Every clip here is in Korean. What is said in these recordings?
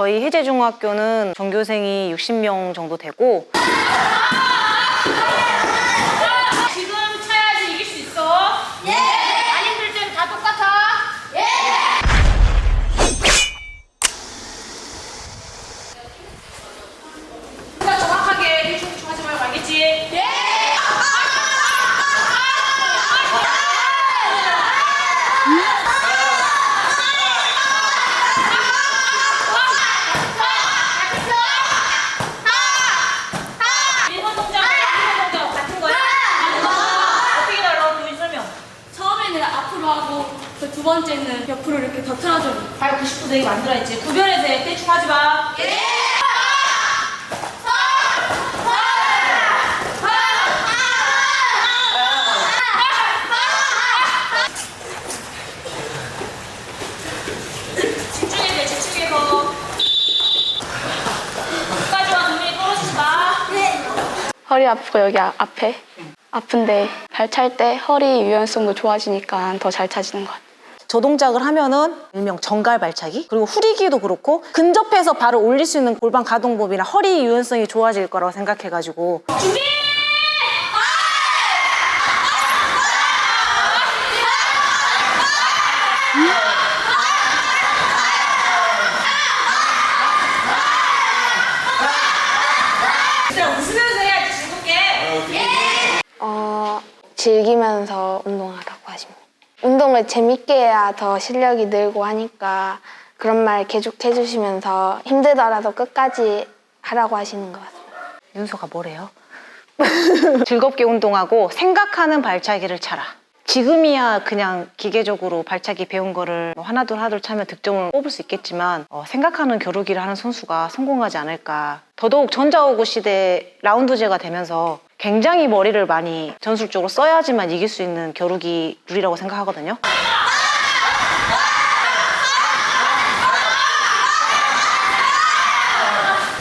저희 해제중학교는 전교생이 60명 정도 되고 지금 차야지 이길 수 있어. 예. 안 힘들 땐 다 똑같아. 예. 그러니까 정확하게 대충 하지 말고 알겠지? 예. 일본 동작, 일본 동작 같은 거야? 어떻게 달라? 그 설명. 처음에는 앞으로 하고 그 두 번째는 옆으로 이렇게 더 틀어주고 발 90도 되게 만들어야지. 구별해서 해. 대충 하지 마. 집중해야 돼. 집중해서. 끝까지와 눈이 떨어지지 마. 허리 아프고 여기 아- 앞에 아픈데 발 찰 때 허리 유연성도 좋아지니까 더 잘 차지는 것 같아요. 저 동작을 하면은 일명 정갈 발차기 그리고 후리기도 그렇고 근접해서 발을 올릴 수 있는 골반 가동법이나 허리 유연성이 좋아질 거라고 생각해가지고 준비! 어, 즐기면서 하십니다. 운동을 재밌게 해야 더 실력이 늘고 하니까 그런 말 계속 해주시면서 힘들더라도 끝까지 하라고 하시는 것 같습니다. 윤서가 뭐래요? 즐겁게 운동하고 생각하는 발차기를 차라. 지금이야 그냥 기계적으로 발차기 배운 거를 뭐 하나둘 하나둘 차면 득점을 뽑을 수 있겠지만 어, 생각하는 겨루기를 하는 선수가 성공하지 않을까. 더더욱 전자오구 시대 라운드제가 되면서 굉장히 머리를 많이 전술적으로 써야지만 이길 수 있는 겨루기 룰이라고 생각하거든요.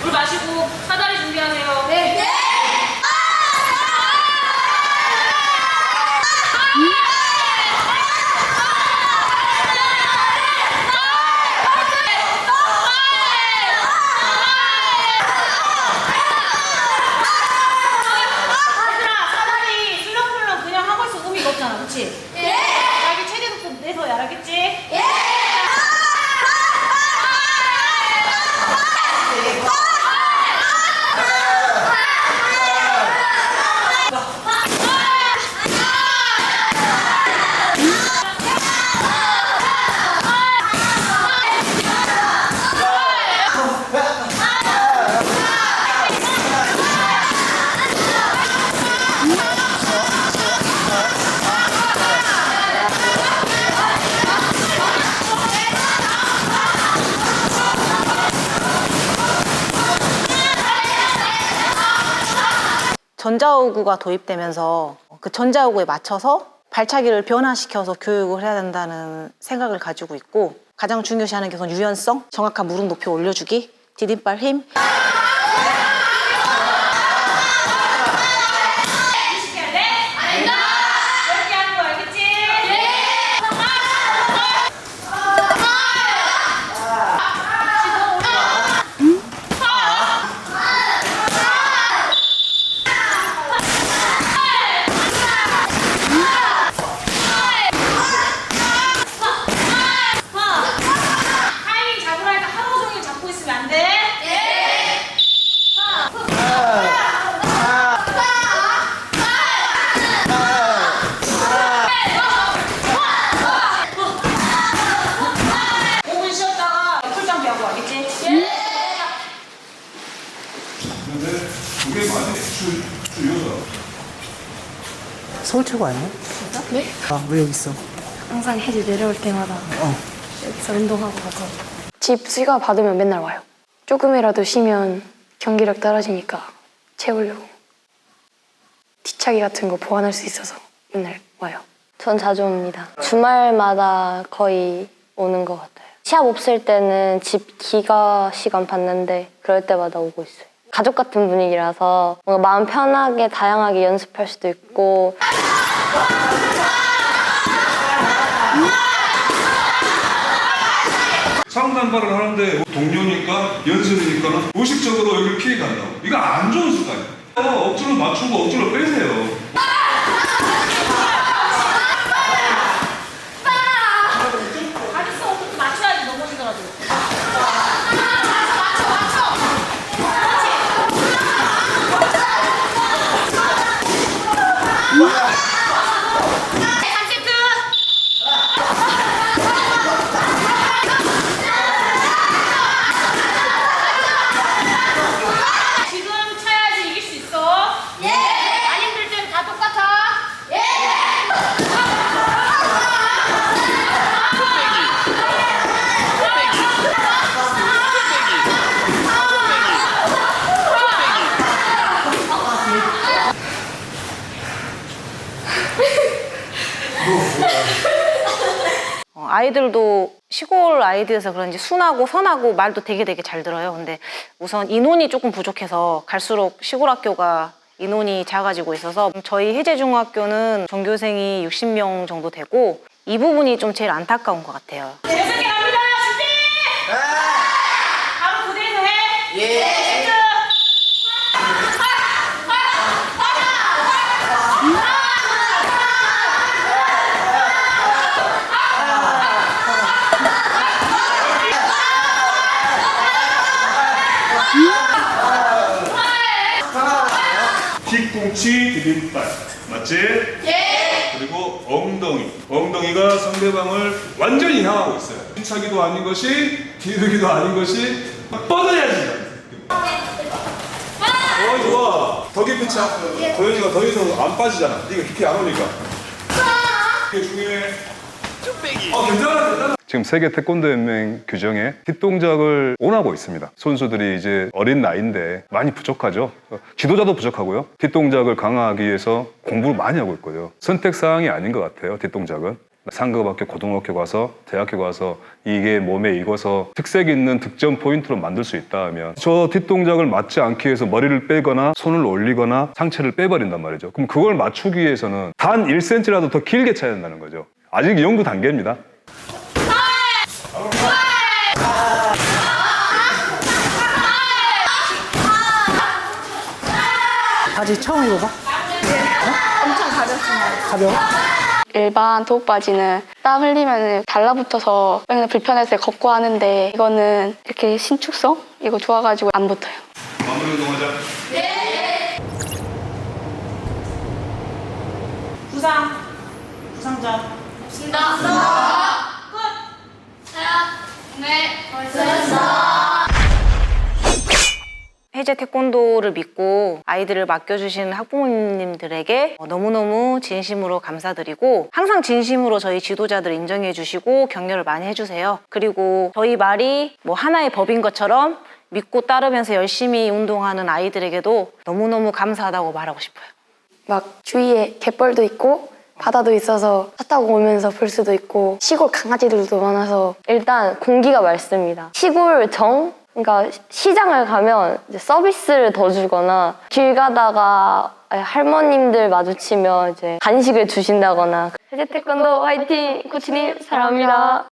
물 마시고 전자오구가 도입되면서 그 전자오구에 맞춰서 발차기를 변화시켜서 교육을 해야 된다는 생각을 가지고 있고 가장 중요시하는 게 우선 유연성, 정확한 무릎 높이 올려주기, 디딤발 힘, 쉽게 할래? 아니다! 넓게 하는 거 알겠지? 예! 타이밍 잡으라니까 하루 종일 잡고 있으면 안 돼? 오 5분 쉬었다가 풀장 배우고 알겠지? 예! 근데 두개 반에 줄, 줄 여섯. 서울 최고 아니야? 네? 아, 왜 여기 있어? 항상 해지 내려올 때마다 어. 여기서 운동하고 가서 집 수가 받으면 맨날 와요. 조금이라도 쉬면 경기력 떨어지니까 채우려고 뒤차기 같은 거 보완할 수 있어서 맨날 와요. 전 자주 옵니다. 주말마다 거의 오는 것 같아요. 시합 없을 때는 집 기가 시간 봤는데 그럴 때마다 오고 있어요. 가족 같은 분위기라서 뭔가 마음 편하게 다양하게 연습할 수도 있고 상담발을 하는데 동료니까 연습이니까 무의식적으로 여기를 피해 간다고. 이거 안 좋은 습관이에요. 어, 억지로 맞추고 억지로 빼세요. 가르쳐 어떻게 맞춰야지 넘어지더라도. 지금 쳐야지 이길 수 있어. 예. 안 힘들 때는 다 똑같아. 어, 아이들도 시골 아이들에서 그런지 순하고 선하고 말도 되게 되게 잘 들어요. 근데 우선 인원이 조금 부족해서 갈수록 시골 학교가 인원이 작아지고 있어서 저희 해제중학교는 전교생이 60명 정도 되고 이 부분이 좀 제일 안타까운 것 같아요. 여섯 개 갑니다. 준비. 바로 그대로 해. 예. 뒤꿈치 디딤발 맞지? 예. 그리고 엉덩이 엉덩이가 상대방을 완전히 향하고 있어요. 힘차기도 아닌 것이 뒤르기도 아닌 것이 뻗어야지. 어 좋아. 더 깊이 차. 도현이가 더 이상 안 빠지잖아. 네가 깊이 안 오니까. 이게 중요해. 어 괜찮아 괜찮아. 지금 세계 태권도 연맹 규정에 뒷동작을 원하고 있습니다. 선수들이 이제 어린 나이인데 많이 부족하죠. 지도자도 부족하고요. 뒷동작을 강화하기 위해서 공부를 많이 하고 있고요. 선택 사항이 아닌 것 같아요. 뒷동작은. 상급학교, 고등학교 가서 대학교 가서 이게 몸에 익어서 특색 있는 득점 포인트로 만들 수 있다 하면 저 뒷동작을 맞지 않기 위해서 머리를 빼거나 손을 올리거나 상체를 빼버린단 말이죠. 그럼 그걸 맞추기 위해서는 단 1cm라도 더 길게 차야 된다는 거죠. 아직 연구 단계입니다. 바지 처음 입어봐? 엄청 가볍습니다. 가벼워? 일반 도복 바지는 땀 흘리면 달라붙어서 맨날 불편해서 걷고 하는데 이거는 이렇게 신축성? 이거 좋아가지고 안 붙어요. 마무리 운동하자. 부상. 부상자. 해제 태권도를 믿고 아이들을 맡겨주신 학부모님들에게 너무너무 진심으로 감사드리고 항상 진심으로 저희 지도자들 인정해 주시고 격려를 많이 해주세요. 그리고 저희 말이 뭐 하나의 법인 것처럼 믿고 따르면서 열심히 운동하는 아이들에게도 너무너무 감사하다고 말하고 싶어요. 막 주위에 갯벌도 있고 바다도 있어서 차 타고 오면서 볼 수도 있고 시골 강아지들도 많아서 일단 공기가 맑습니다. 시골 정? 그러니까 시장을 가면 이제 서비스를 더 주거나 길 가다가 할머님들 마주치면 이제 간식을 주신다거나 해제 태권도 화이팅! 코치님 사랑합니다.